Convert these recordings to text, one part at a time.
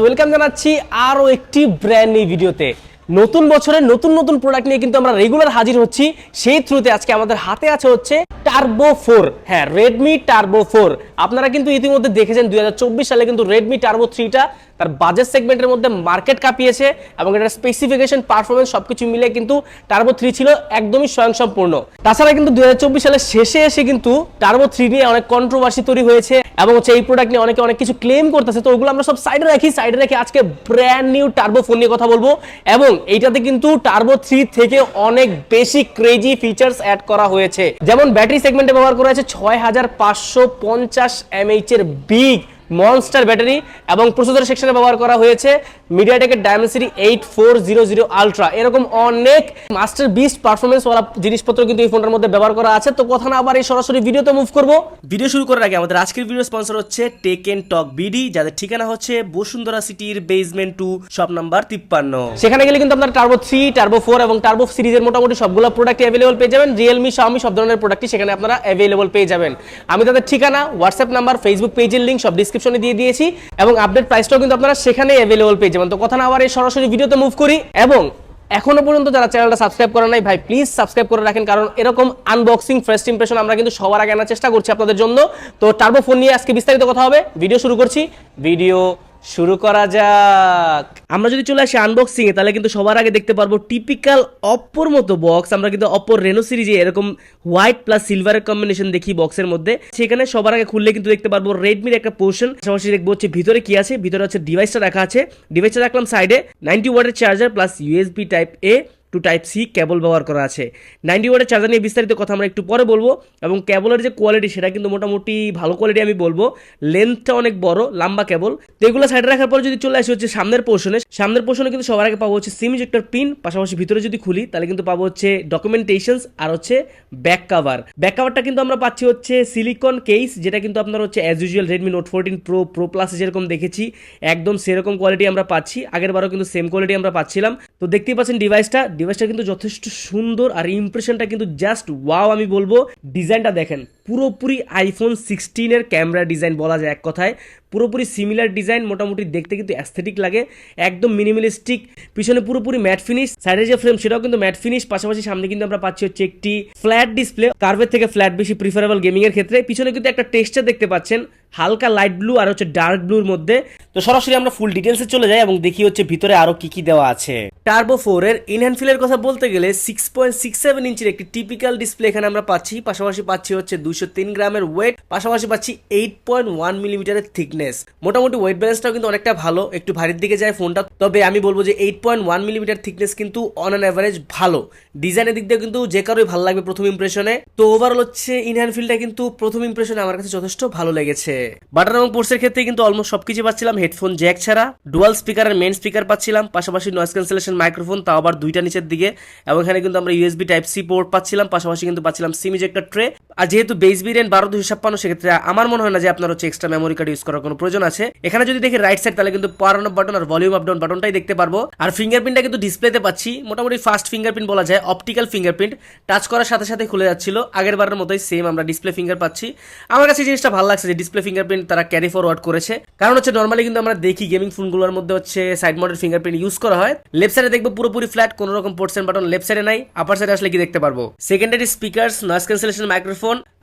Welcome জানাচ্ছি আরও একটি ব্র্যান্ড নিউ ভিডিওতে নতুন বছরের নতুন নতুন প্রোডাক্ট নিয়ে কিন্তু আমরা রেগুলার হাজির হচ্ছি। সেই থ্রুতে আজকে আমাদের হাতে আছে হচ্ছে টার্বো ফোর হ্যাঁ রেডমি টার্বো ফোর আপনারা কিন্তু ইতিমধ্যে দেখেছেন, দুই হাজার চব্বিশ সালে কিন্তু রেডমি টার্বো থ্রিটা তার বাজেট সেগমেন্টের মধ্যে মার্কেট কাঁপিয়েছে এবং এটার স্পেসিফিকেশন পারফরমেন্স সবকিছু মিলে কিন্তু টার্বো থ্রি ছিল একদমই স্বয়ংসম্পূর্ণ। তাছাড়া কিন্তু দুই সালের শেষে এসে কিন্তু টার্বো থ্রি নিয়ে অনেক কন্ট্রোভার্সি তৈরি হয়েছে এবং হচ্ছে এই প্রোডাক্ট নিয়ে অনেকে অনেক কিছু ক্লেম করতেছে। তো ওগুলো আমরা সব সাইডে রাখি সাইডে রেখে আজকে ব্র্যান্ড নিউ টার্বো ফোন নিয়ে কথা বলব এবং এইটাতে কিন্তু টার্বো থ্রি থেকে অনেক বেশি ক্রেজি ফিচার্স অ্যাড করা হয়েছে। যেমন ব্যাটারি সেগমেন্টে ব্যবহার করা হয়েছে ছয় হাজার পাঁচশো পঞ্চাশ এমএইচ এর বিগ মনস্টার ব্যাটারি এবং প্রসেসর সেকশনে ব্যবহার করা হয়েছে মিডিয়াটেকের Dimensity eight four zero zero ultra এরকম অনেক মাস্টার বিস্ট পারফরমেন্স ওয়ালা জিনিসপত্র কিন্তু এই ফোনটার মধ্যে ব্যবহার করা আছে। তো কথা না আবার এই সরাসরি ভিডিওতে মুভ করব। ভিডিও শুরু করার আগে আমাদের আজকের ভিডিও স্পন্সর হচ্ছে টেক এন্ড টক বিডি যাদের ঠিকানা হচ্ছে বসুন্ধরা সিটির বেসমেন্ট টু শপ নাম্বার তিপ্পান্ন। সেখানে গেলে কিন্তু আপনার টার্বো থ্রি টার্বো ফোর এবং টার্বো সিরিজের মোটামুটি সবগুলো প্রোডাক্ট অ্যাভেলেবল পেয়ে যাবেন। রিয়েলমি শাওমি সব ধরনের প্রোডাক্টই সেখানে আপনারা অ্যাভেলেবল পেয়ে যাবেন। আমি তাদের ঠিকানা হোয়াটসঅ্যাপ নাম্বার ফেসবুক পেজের লিঙ্ক সব ডিসক্রিপশনে দিয়ে দিয়েছি এবং আপডেট প্রাইসটাও কিন্তু আপনারা সেখানে অ্যাভেলেবল পেয়ে যাবেন। তো কথা না আবার এই সরাসরি ভিডিওতে মুভ করি এবং এখনও পর্যন্ত যারা চ্যানেলটা সাবস্ক্রাইব করে নাই, ভাই প্লিজ সাবস্ক্রাইব করে রাখেন কারণ এরকম আনবক্সিং ফার্স্ট ইমপ্রেশন আমরা কিন্তু সবার আগে আনার চেষ্টা করছি আপনাদের জন্য। তো টার্বো ফোন নিয়ে আজকে বিস্তারিত কথা হবে। ভিডিও শুরু করছি। ভিডিও শুরু করা যাক। আমরা যদি চলে আসি আনবক্সিং এ, তাহলে কিন্তু সবার আগে দেখতে পারব টিপিক্যাল অপর মতো বক্স আমরা কিন্তু অপর রেনো সিরিজে এরকম হোয়াইট প্লাস সিলভারের কম্বিনেশন দেখি বক্সের মধ্যে। সেখানে সবার আগে খুললে কিন্তু দেখতে পারব রেডমির একটা পোর্শন পাশাপাশি দেখব হচ্ছে ভিতরে কি আছে, ভিতরে হচ্ছে ডিভাইসটা রাখা আছে। ডিভাইসটা রাখলাম সাইডে নাইনটি ওয়াটের charger plus USB type A to type C cable ব্যবহার করা আছে। নাইনটি ওয়াটের চার্জার নিয়ে বিস্তারিত কথা আমরা একটু পরে বলব এবং কেবলের যে কোয়ালিটি সেটা কিন্তু মোটামুটি ভালো কোয়ালিটি আমি বলব। লেন্থটা অনেক বড়, লম্বা কেবল। তো এগুলো সাইডে রাখার পর যদি চলে আসি হচ্ছে সামনের পোর্শনে সামনের পোর্শনে কিন্তু সবার আগে পাবো হচ্ছে সিম ইজেক্টর পিন পাশাপাশি ভিতরে যদি খুলি, তাহলে কিন্তু পাবো হচ্ছে ডকুমেন্টেশনস আর হচ্ছে ব্যাক কাভার ব্যাক কাভারটা কিন্তু আমরা পাচ্ছি হচ্ছে সিলিকন কেস যেটা কিন্তু আপনার হচ্ছে as usual Redmi Note fourteen Pro Pro plus যেরকম দেখেছি, একদম সেরকম কোয়ালিটি আমরা পাচ্ছি। আগের বারও কিন্তু সেম কোয়ালিটি আমরা পাচ্ছিলাম। তো দেখতেই পাচ্ছেন ডিভাইসটা ডিভাইসটা কিন্তু যথেষ্ট সুন্দর আর ইমপ্রেশনটা কিন্তু জাস্ট ওয়াও আমি বলব। ডিজাইনটা দেখেন, পুরোপুরি আইফোন সিক্সটিনের ক্যামেরা ডিজাইন বলা যায় এক কথায়। পুরোপুরি সিমিলার ডিজাইন মোটামুটি দেখতে কিন্তু অ্যাস্থেটিক লাগে, একদম মিনিমালিস্টিক পিছনে পুরোপুরি ম্যাট ফিনিশ সাইডের যে ফ্রেম সেটাও কিন্তু ম্যাট ফিনিশ পাশাপাশি সামনে কিন্তু আমরা পাচ্ছি হচ্ছে একটি ফ্ল্যাট ডিসপ্লে কার্ভের থেকে ফ্ল্যাট বেশি প্রিফারেবল গেমিং এর ক্ষেত্রে। পিছনে কিন্তু একটা টেক্সচার দেখতে পাচ্ছেন হালকা লাইট ব্লু আর হচ্ছে ডার্ক ব্লুর মধ্যে। তো সরাসরি আমরা ফুল ডিটেলসে চলে যাই এবং দেখি হচ্ছে ভিতরে আরও কি কি দেওয়া আছে। টার্বো ফোর এর ইনহ্যান্ড ফিলের কথা বলতে গেলে সিক্স পয়েন্ট সিক্স সেভেন ইঞ্চির একটি টিপিক্যাল ডিসপ্লে এখানে আমরা পাচ্ছি। পাশাপাশি পাচ্ছি হচ্ছে দুইশো তিন গ্রামের ওয়েট পাশাপাশি পাচ্ছি এইট পয়েন্ট ওয়ান মিলিমিটারের থিকনেস মোটামুটি ওয়েট ব্যালেন্সটাও কিন্তু অনেকটা ভালো, একটু ভারীর দিকে যায় ফোনটা তবে আমি বলব যে eight point one millimetre thickness কিন্তু অন অ্যান অ্যাভারেজ ভালো। ডিজাইনের দিক দিয়ে কিন্তু যে কারোই ভালো লাগবে প্রথম ইমপ্রেশনে তো ওভারঅল হচ্ছে ইনহ্যান্ড ফিলটা কিন্তু প্রথম ইমপ্রেশনে আমার কাছে যথেষ্ট ভালো লেগেছে। বাটন এবং পোর্টসের ক্ষেত্রে কিন্তু অলমোস্ট সবকিছু পাচ্ছিলাম হেডফোন জ্যাক ছাড়া ডুয়াল স্পিকারের মেন স্পিকার পাচ্ছিলাম, পাশাপাশি নয়েজ ক্যান্সেলেশন মাইক্রোফোন তাও আবার দুইটা নিচের দিকে, এবং এখানে কিন্তু আমরা ইউএসবি টাইপ সি পোর্ট পাচ্ছিলাম, পাশাপাশি কিন্তু পাচ্ছিলাম সিম একটা ট্রে আর যেহেতু বেস ভেরিয়েন্ট বারো দুশো ছাপ্পান্ন, সেক্ষেত্রে আমার মনে হয় না যে আপনার হচ্ছে এক্সট্রা মেমোরি কার্ড ইউজ করার কোনো প্রয়োজন আছে। এখানে যদি দেখি রাইট সাইড তাহলে কিন্তু পাওয়ার অন বাটন আর ভলিউম আপ ডাউন বাটনটাই দেখতে পারব। আর ফিঙ্গারপ্রিন্টটা কিন্তু ডিসপ্লেতে পাচ্ছি। মোটামুটি ফাস্ট ফিঙ্গারপ্রিন্ট বলা যায় অপটিক্যাল ফিঙ্গারপ্রিন্ট টাচ করার সাথে সাথে খুলে যাচ্ছিল। আগের বারের মতোই সেম আমরা ডিসপ্লে ফিঙ্গার পাচ্ছি। আমার কাছে জিনিসটা ভালো লাগছে যে ডিসপ্লে ফিঙ্গারপ্রিন্ট তারা ক্যারি ফরওয়ার্ড করেছে। কারণ হচ্ছে নর্মালি কিন্তু আমরা দেখি গেমিং ফোনগুলোর মধ্যে হচ্ছে সাইড মডেল ফিঙ্গারপ্রিন্ট ইউজ করা হয়। লেফট সাইডে দেখব পুরোপুরি ফ্ল্যাট কোনো রকম পোর্টস এন্ড বাটন লেফট সাইডে নাই আপার সাইডে আসলে কি দেখতে পারব? Secondary speakers noise cancellation microphone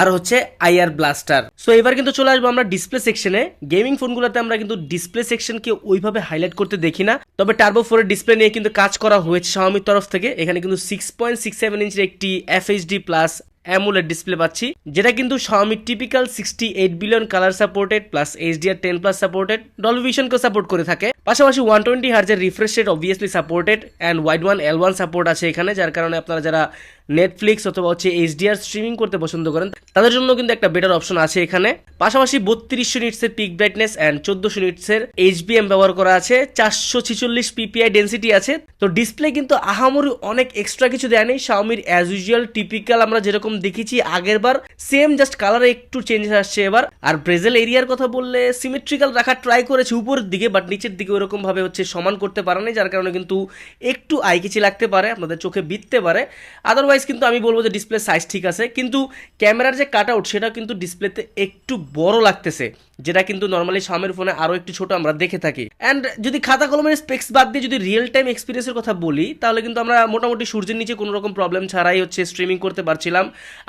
আর হচ্ছে আইআর ব্লাস্টার। সো এবার কিন্তু চলে আসব আমরা ডিসপ্লে সেকশনে গেমিং ফোনগুলোতে আমরা কিন্তু ডিসপ্লে সেকশনকে ওইভাবে হাইলাইট করতে দেখি না। তবে টার্বো ফোরের ডিসপ্লে নিয়ে কিন্তু কাজ করা হয়েছে শাওমির তরফ থেকে। এখানে কিন্তু সিক্স পয়েন্ট সিক্স সেভেন ইঞ্চের একটি এফএইচডি প্লাস অ্যামুলেট ডিসপ্লে পাচ্ছি, যেটা কিন্তু Xiaomi typical sixty eight billion colour supported plus HDR ten plus supported ডলভিশনকে support করে থাকে। পাশাপাশি one twenty হার্জের refresh rate obviously supported and wide one L one support আছে এখানে, যার কারণে আপনারা যারা নেটফ্লিক্স অথবা হচ্ছে এইচডিআর স্ট্রিমিং করতে পছন্দ করেন, তাদের জন্য কিন্তু একটা বেটার অপশন আছে এখানে। পাশাপাশি বত্রিশশো নিটসের পিক ব্রাইটনেস অ্যান্ড চোদ্দশো নিটসের এইচবিএম ব্যবহার করা আছে, চারশো ছিচল্লিশ পিপিআই ডেন্সিটি আছে। তো ডিসপ্লে কিন্তু আহামরি অনেক এক্সট্রা কিছু দেয়নি শাওমির অ্যাজ ইউজুয়াল টিপিক্যাল আমরা যেরকম দেখেছি আগের বার সেম জাস্ট কালারে একটু চেঞ্জ আসছে এবার। আর ব্রেজেল এরিয়ার কথা বললে সিমেট্রিক্যাল রাখার ট্রাই করেছে উপরের দিকে বাট নিচের দিকে ওরকম ভাবে হচ্ছে সমান করতে পারেনি যার কারণে কিন্তু একটু আইকিচি লাগতে পারে, আপনাদের চোখে বিততে পারে। আদারওয়াইজ কিন্তু আমি বলব যে ডিসপ্লে সাইজ ঠিক আছে। কিন্তু ক্যামেরার যে কাট আউট সেটা কিন্তু ডিসপ্লেতে একটু বড় লাগতেছে, যেটা কিন্তু নর্মালি সামের ফোনে আরও একটু ছোট আমরা দেখে থাকি। অ্যান্ড যদি খাতা কলমের স্পেক্স বাদ দিয়ে যদি রিয়েল টাইম এক্সপিরিয়েন্সের কথা বলি, তাহলে কিন্তু আমরা মোটামুটি সূর্যের নিচে কোনো রকম প্রবলেম ছাড়াই হচ্ছে স্ট্রিমিং করতে পারছিলাম।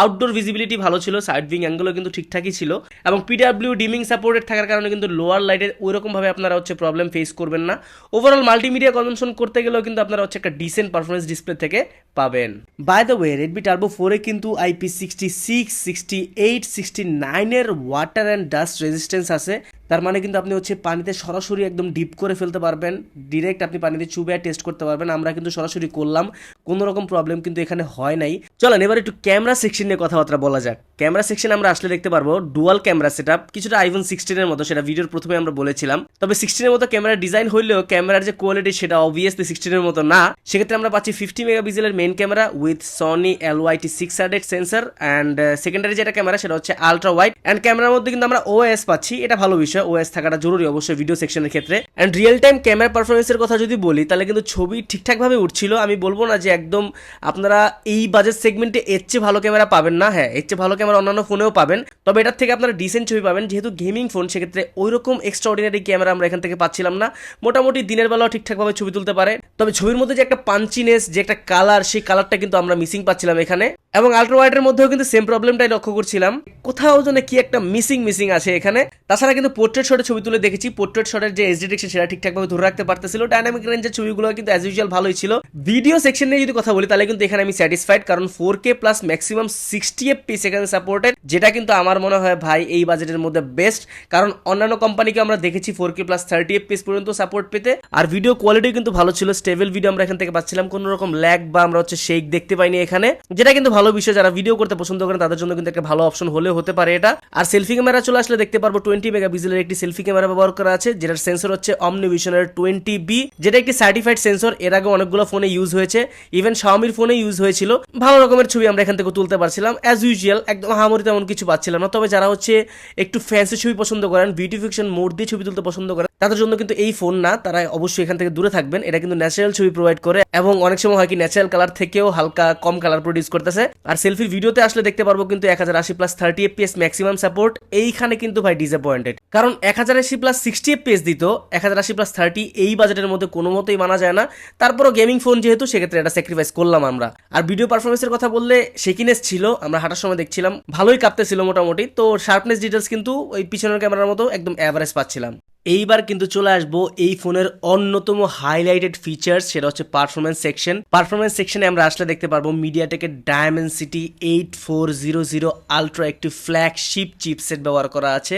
আউটডোর ভিজিবিলিটি ভালো ছিল সাইড ভিং অ্যাঙ্গেলও কিন্তু ঠিকঠাকই ছিল। এবং পিডাব্লিউ ডিমিং সাপোর্টেড থাকার কারণে কিন্তু লোয়ার লাইটের ওইরকমভাবে আপনারা হচ্ছে প্রবলেম ফেস করবেন না। ওভারঅল মাল্টিমিডিয়া কনজামশন করতে গেলেও কিন্তু আপনারা হচ্ছে একটা ডিসেন্ট পারফরমেন্স ডিসপ্লে থেকে পাবেন। By the way Redmi turbo ফোরে কিন্তু IP sixty six sixty eight sixty নাইনের ওয়াটার অ্যান্ড ডাস্ট রেজিস্ট্যান্স আছে। তার মানে কিন্তু আপনি হচ্ছে পানিতে সরাসরি একদম ডিপ করে ফেলতে পারবেন। ডিরেক্ট আপনি পানিতে চুবে টেস্ট করতে পারবেন। আমরা কিন্তু সরাসরি করলাম। কোনো রকম প্রবলেম কিন্তু এখানে হয় নাই। চলেন, এবার একটু ক্যামেরা সেকশন নিয়ে কথাবার্তা বলা যাক। ক্যামেরা সেকশন আমরা আসলে দেখতে পারব ডুয়াল ক্যামেরা সেট কিছুটা আইফোন সিক্সটিনের মতো, সেটা ভিডিওর প্রথমে আমরা বলেছিলাম। তবে সিক্সটিনের মতো ক্যামেরা ডিজাইন হলেও ক্যামেরার যে কোয়ালিটি সেটা অবভিয়াসলি সিক্সটিনের মতো না। সেক্ষেত্রে আমরা পাচ্ছি ফিফটি মেগাপিক্সেলের main camera with Sony L YT six hundred sensor and secondary যেটা ক্যামেরা সেটা হচ্ছে আলট্রা ওয়াইড অ্যান্ড ক্যামেরার মধ্যে কিন্তু আমরা ওএস পাচ্ছি। এটা ভালো বিষয় ওএস থাকাটা জরুরি অবশ্যই ভিডিও সেকশনের ক্ষেত্রে। অ্যান্ড রিয়েল টাইম ক্যামেরা পারফরমেন্সের কথা যদি বলি, তাহলে কিন্তু ছবি ঠিকঠাকভাবে উঠছিল। আমি বলব না যে একদম আপনারা এই বাজেট সেগমেন্টে এর চেয়ে ভালো ক্যামেরা পাবেন না। হ্যাঁ এর চেয়ে ভালো ক্যামেরা অন্যান্য ফোনেও পাবেন। তবে এটার থেকে আপনারা ডিসেন্ট ছবি পাবেন। যেহেতু গেমিং ফোন সেক্ষেত্রে ওই রকম এক্সট্রা অর্ডিনারি ক্যামেরা আমরা এখান থেকে পাচ্ছিলাম না। মোটামুটি দিনের বেলাও ঠিকঠাকভাবে ছবি তুলতে পারে। তবে ছবির মধ্যে যে একটা পাঞ্চিনেস যে একটা কালার সেই কালারটা কিন্তু আমরা মিসিং পাচ্ছিলাম এখানে। এবং আল্ট্রা ওয়াইডের মধ্যেও কিন্তু সেম প্রবলেমটাই লক্ষ্য করছিলাম। কোথাও যেন কি একটা মিসিং মিসিং আছে এখানে। তাছাড়া কিন্তু পোর্ট্রেট শটে ছবি তুলে দেখেছি। পোর্ট্রেট শটের যে এসডি ডিরেকশন সেটা ঠিকঠাকভাবে ধরে রাখতে পারতেছিল। ডাইনামিক রেঞ্জের ছবিগুলো কিন্তু অ্যাজ ইউজুয়াল ভালোই ছিল। ভিডিও সেকশন নিয়ে যদি কথা বলি, তাহলে কিন্তু এখানে আমি স্যাটিসফাইড কারণ four K plus maximum sixty F PS এখানে সাপোর্টেড যেটা কিন্তু আমার মনে হয় ভাই এই বাজেটের মধ্যে বেস্ট কারণ অন্যান্য কোম্পানিকে আমরা দেখেছি four K plus thirty F PS পর্যন্ত সাপোর্ট পেতে। আর ভিডিও কোয়ালিটি কিন্তু ভালো ছিল। স্টেবল ভিডিও আমরা এখান থেকে পাচ্ছিলাম। কোনো রকম ল্যাগ বা আমরা হচ্ছে শেক দেখতে পাইনি এখানে। যেটা কিন্তু ভালো বিষয়, যারা ভিডিও করতে পছন্দ করেন, তাদের জন্য কিন্তু একটা ভালো অপশন হলেও হতে পারে এটা। আর সেলফি ক্যামেরা চলে আসলে দেখতে পারব টোয়েন্টি মেগাপিক্সেলের একটি সেলফি ক্যামেরা ব্যবহার করা আছে, যেটার সেন্সর হচ্ছে অমনিভিশনের টোয়েন্টি বি যেটা একটি সার্টিফাইড সেন্সর এর আগে অনেকগুলো ফোনে ইউজ হয়েছে। ইভেন শাওমির ফোনে ইউজ হয়েছিল। ভালো রকমের ছবি আমরা এখান থেকে তুলতে পারছিলাম। অ্যাজ ইউজুয়াল একদম হামরি তেমন কিছু পাচ্ছিলাম না। তবে যারা হচ্ছে একটু ফ্যান্সি ছবি পছন্দ করেন বিউটিফিকেশন মোড দিয়ে ছবি তুলতে পছন্দ করেন তাদের জন্য কিন্তু এই ফোন না। তারা অবশ্যই এখান থেকে দূরে থাকবেন। এটা কিন্তু ন্যাচারাল ছবি প্রোভাইড করে এবং অনেক সময় হয় কি ন্যাচারাল কালার থেকেও হালকা কম কালার প্রডিউস করতেছে। আর সেলফির ভিডিওতে আসলে দেখতে পারব কিন্তু এক হাজার আশি plus thirty FPS maximum support এইখানে কিন্তু ভাই ডিসঅ্যাপয়েন্টেড কারণ এক হাজার আশি প্লাস সিক্সটি এফপিএস দিত, এক হাজার আশি প্লাস থার্টি এই বাজেটের মধ্যে কোনো মতেই মানা যায় না। তারপরও গেমিং ফোন যেহেতু, সেক্ষেত্রে এটা স্যাক্রিফাইস করলাম আমরা। আর ভিডিও পারফরমেন্সের কথা বললে শেকিনেস ছিল, আমরা হাঁটার সময় দেখছিলাম। ভালোই কাঁপতেছিল মোটামুটি। তো শার্পনেস ডিটেলস কিন্তু ওই পিছনের ক্যামেরার মতো একদম অ্যাভারেজ পাচ্ছিলাম। এইবার কিন্তু চলে আসব এই ফোনের অন্যতম হাইলাইটেড ফিচার্স সেটা হচ্ছে পারফরমেন্স সেকশন পারফরমেন্স সেকশনে আমরা আসলে দেখতে পারব মিডিয়াটেকের Dimensity eight four zero zero ultra একটি ফ্ল্যাগশিপ চিপসেট ব্যবহার করা আছে,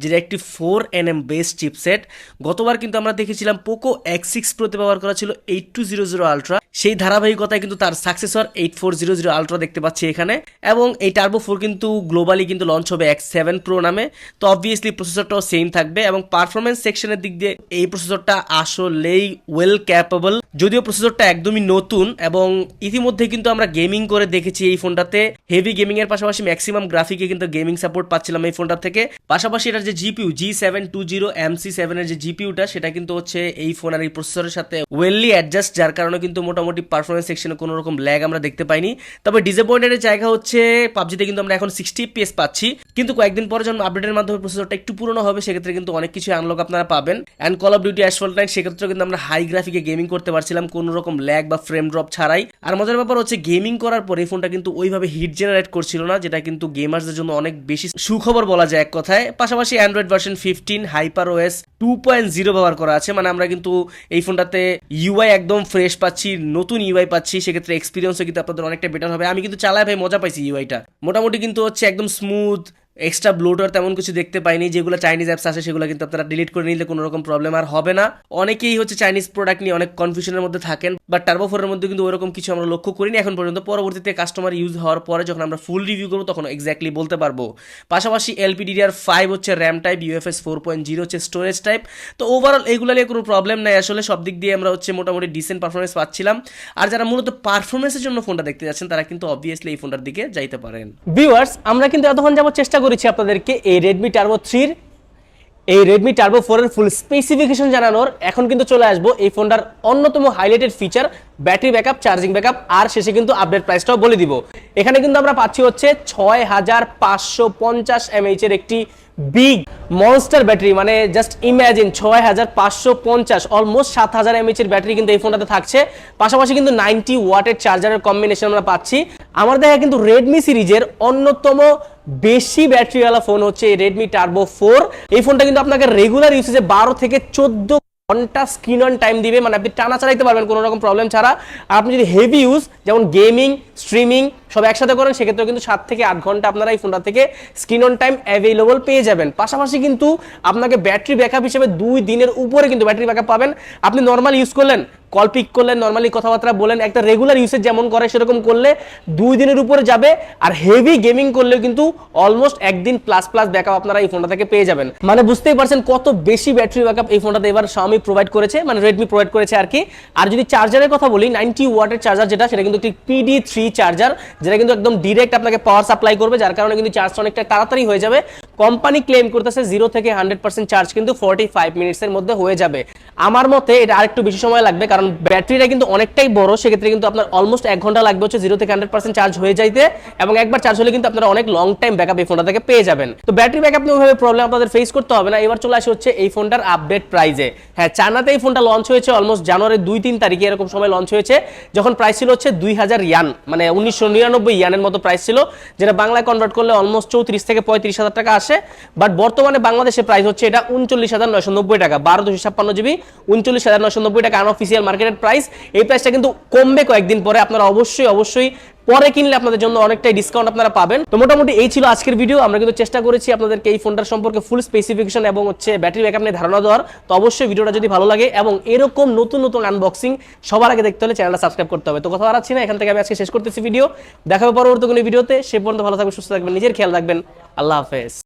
যেটা একটি four N M base chipset গতবার কিন্তু আমরা দেখেছিলাম পোকো এক্স সিক্স প্রোতে ব্যবহার করা ছিল eight two zero zero ultra সেই ধারাবাহিকতায় কিন্তু তার successor eight four zero zero ultra দেখতে পাচ্ছি এখানে। এবং এই টার্বো ফোর কিন্তু গ্লোবালি কিন্তু লঞ্চ হবে এক্স সেভেন প্রো নামে। তো অবভিয়াসলি প্রসেসরটাও সেম থাকবে এবং পারফরমেন্স সেকশনের দিক দিয়ে এই প্রসেসরটা আসলেই ওয়েল ক্যাপেবল যদিও প্রসেসরটা একদমই নতুন এবং ইতিমধ্যে কিন্তু আমরা গেমিং করে দেখেছি এই ফোনটাতে। হেভি গেমিং এর পাশাপাশি ম্যাক্সিমাম গ্রাফিকে কিন্তু গেমিং সাপোর্ট পাচ্ছিলাম এই ফোনটা থেকে। পাশাপাশি এটার যে GPU G seven two zero M C সেভেনের যে জিপিউটা সেটা কিন্তু হচ্ছে এই ফোন আর এই প্রসেসরের সাথে ওয়েললি অ্যাডজাস্ট যার কারণে কিন্তু মোটামুটি পারফরমেন্স সেকশনে কোনো রকম ল্যাগ আমরা দেখতে পাইনি। তবে ডিসঅ্যাপয়েন্টেডের জায়গা হচ্ছে পাবজিতে কিন্তু আমরা এখন সিক্সটি পিএস পাচ্ছি। কিন্তু কয়েকদিন পরে যখন আপডেটের মাধ্যমে প্রসেসরটা একটু পুরনো হবে, সেক্ষেত্রে কিন্তু অনেক কিছু আনলক আপনারা পাবেন। And call of duty asphalt nine সেক্ষেত্রে কিন্তু আমরা হাই গ্রাফিকে গেমিং করতে পারছিলাম কোনো রকম ল্যাগ বা ফ্রেম ড্রপ ছাড়াই। আর মজার ব্যাপার হচ্ছে গেমিং করার পর ফোনটা কিন্তু ওইভাবে হিট জেনারেট করছিল না, যেটা কিন্তু গেমার্সদের জন্য অনেক বেশি সুখবর বলা যায় এক কথায়। পাশাপাশি Android version fifteen Hyper OS two point zero ব্যবহার করা আছে মানে আমরা কিন্তু এই ফোনটাতে ইউআই একদম ফ্রেশ পাচ্ছি, নতুন ইউআই পাচ্ছি, সেক্ষেত্রে এক্সপিরিয়েন্সও কিন্তু আপনাদের অনেকটা বেটার হবে। আমি কিন্তু চালায় ভাই মজা পাইছি ইউআইটা মোটামুটি কিন্তু হচ্ছে একদম স্মুথ এক্সট্রা ব্লোটার তেমন কিছু দেখতে পাইনি। যেগুলো চাইনিজ অ্যাপস আছে, সেগুলো কিন্তু আপনারা ডিলিট করে নিলে কোনো রকম প্রবলেম আর হবে না। অনেকেই হচ্ছে চাইনিজ প্রোডাক্ট নিয়ে অনেক কনফিউশনের মধ্যে থাকেন বাট টার্বো ফোরের মধ্যে কিন্তু ওরকম কিছু আমরা লক্ষ্য করিনি। এখন পর্যন্ত পরবর্তীতে কাস্টমার ইউজ হওয়ার পরে যখন আমরা ফুল রিভিউ করব, তখন এক্স্যাক্টলি বলতে পারব। পাশাপাশি এলপিডিডিআর ফাইভ হচ্ছে RAM type UFS four point zero হচ্ছে স্টোরেজ টাইপ তো ওভারঅল এগুলো নিয়ে কোনো প্রবলেম নাই। আসলে সব দিক দিয়ে আমরা হচ্ছে মোটামুটি ডিসেন্ট পারফরমেন্স পাচ্ছিলাম। আর যারা মূলত পারফরমেন্সের জন্য ফোনটা দেখতে যাচ্ছেন, তারা কিন্তু অবভিয়াসলি এই ফোনটার দিকে যাইতে পারেন। ভিউয়ার্স আমরা কিন্তু এতক্ষণ যাব চেষ্টা করেছি আপনাদেরকে এই রেডমি টার্বো থ্রির এই রেডমি টার্বো ফোরের ফুল স্পেসিফিকেশন জানানোর এখন কিন্তু চলে আসব এই ফোনটার অন্যতম highlighted feature battery backup charging backup আর শেষে কিন্তু আপডেট প্রাইসটাও বলে দিব। এখানে কিন্তু আমরা পাচ্ছি হচ্ছে ছয় হাজার পাঁচশো পঞ্চাশ এমএইচ এর একটি বিগ মনস্টার ব্যাটারি মানে জাস্ট ইমাজিন ছয় হাজার পাঁচশো পঞ্চাশ অলমোস্ট সাত হাজার এমএচ এর ব্যাটারি কিন্তু এই ফোনটাতে থাকছে। পাশাপাশি কিন্তু নাইনটি ওয়াটের চার্জারের কম্বিনেশন আমরা পাচ্ছি। আমার দেখা কিন্তু রেডমি সিরিজের অন্যতম বেশি ব্যাটারিওয়ালা ফোন হচ্ছে রেডমি টার্বো ফোর এই ফোনটা কিন্তু আপনাকে রেগুলার ইউসেজে বারো থেকে চোদ্দ ঘণ্টা স্ক্রিন অন টাইম দিবে। মানে আপনি টানা চালাইতে পারবেন, কোনো রকম প্রবলেম ছাড়া। আর আপনি যদি হেভি ইউজ যেমন গেমিং স্ট্রিমিং সব একসাথে করেন সেক্ষেত্রে কিন্তু সাত থেকে আট ঘণ্টা আপনারা এই ফোনটা থেকে স্ক্রিন অন টাইম অ্যাভেলেবল পেয়ে যাবেন। পাশাপাশি কিন্তু আপনাকে ব্যাটারি ব্যাকআপ হিসেবে দুই দিনের উপরে কিন্তু ব্যাটারি ব্যাকআপ পাবেন। আপনি নর্মাল ইউজ করলেন কল পিক করলেন নর্মালি কথাবার্তা বলেন, একটা রেগুলার ইউসেজ যেমন করে সেরকম করলে দুই দিনের উপরে যাবে। আর হেভি গেমিং করলে কিন্তু অলমোস্ট একদিন প্লাস প্লাস ব্যাকআপ আপনারা এই ফোনটা থেকে পেয়ে যাবেন। মানে বুঝতেই পারছেন কত বেশি ব্যাটারি ব্যাকআপ এই ফোনটাতে এবার Xiaomi প্রোভাইড করেছে মানে রেডমি প্রোভাইড করেছে আর কি। আর যদি চার্জারের কথা বলি নাইনটি ওয়াটের চার্জার যেটা, সেটা কিন্তু একটি পিডি থ্রি চার্জার যেটা কিন্তু একদম ডিরেক্ট আপনাকে পাওয়ার সাপ্লাই করবে, যার কারণে কিন্তু চার্জটা অনেকটা তাড়াতাড়ি হয়ে যাবে। কোম্পানি ক্লেম করতেছে জিরো থেকে হান্ড্রেড পার্সেন্ট চার্জ, কিন্তু ফর্টি ফাইভ মিনিটসের মধ্যে হয়ে যাবে। আমার মতে এটা আরেকটু বেশি সময় লাগবে, কারণ ব্যাটারিটা কিন্তু অনেকটাই বড়, সেক্ষেত্রে কিন্তু আপনার অলমোস্ট এক ঘণ্টা লাগবে হচ্ছে জিরো থেকে হান্ড্রেড পার্সেন্ট চার্জ হয়ে যাইতে, এবং একবার চার্জ হলে কিন্তু আপনারা অনেক লং টাইম ব্যাকআপ এই ফোনটা থেকে পেয়ে যাবেন। তো ব্যাটারি ব্যাকআপ নিয়ে ওইভাবে প্রবলেম আপনাদের ফেস করতে হবে না। এবার চলে আসে হচ্ছে এই ফোনটার আপডেট প্রাইজে হ্যাঁ চায়নাতে এই ফোনটা লঞ্চ হয়েছে অলমোস্ট জানুয়ারি দুই তিন তারিখে এরকম সময় লঞ্চ হয়েছে, যখন প্রাইস ছিল হচ্ছে দুই হাজার ইয়ান মানে উনিশশো নিরানব্বই ইয়ানের মতো প্রাইস ছিল, যেটা বাংলায় কনভার্ট করলে অলমোস্ট চৌত্রিশ থেকে পঁয়ত্রিশ হাজার টাকা আসে। বাট বর্তমানে বাংলাদেশে প্রাইস হচ্ছে এটা উনচল্লিশ হাজার নয়শো নব্বই টাকা, বারো দুশো ছাপ্পান্ন জিবি উনচল্লিশ হাজার নয়শো নব্বই টাকা আনঅফিসিয়াল মার্কেটের প্রাইস এই প্রাইসটা কিন্তু কমবে কয়েকদিন পরে, আপনারা অবশ্যই অবশ্যই পরে কিনলে আপনাদের জন্য অনেকটাই ডিসকাউন্ট আপনারা পাবেন। তো মোটামুটি এই ছিল আজকের ভিডিও আমরা কিন্তু চেষ্টা করেছি আপনাদেরকে এই ফোনটার সম্পর্কে ফুল স্পেসিফিকেশন এবং হচ্ছে ব্যাটারি ব্যাকআপ নিয়ে ধারণা দেওয়ার। তো অবশ্যই ভিডিওটা যদি ভালো লাগে এবং এরকম নতুন নতুন আনবক্সিং সবার আগে দেখতে হলে চ্যানেলটা সাবস্ক্রাইব করতে হবে। তো কথা বাড়াচ্ছি না, এখান থেকে আমি আজকে শেষ করতেছি ভিডিও দেখা হবে পরবর্তী কোনো ভিডিওতে সে পর্যন্ত ভালো থাকবেন, সুস্থ থাকবেন, নিজের খেয়াল রাখবেন। আল্লাহ হাফেজ।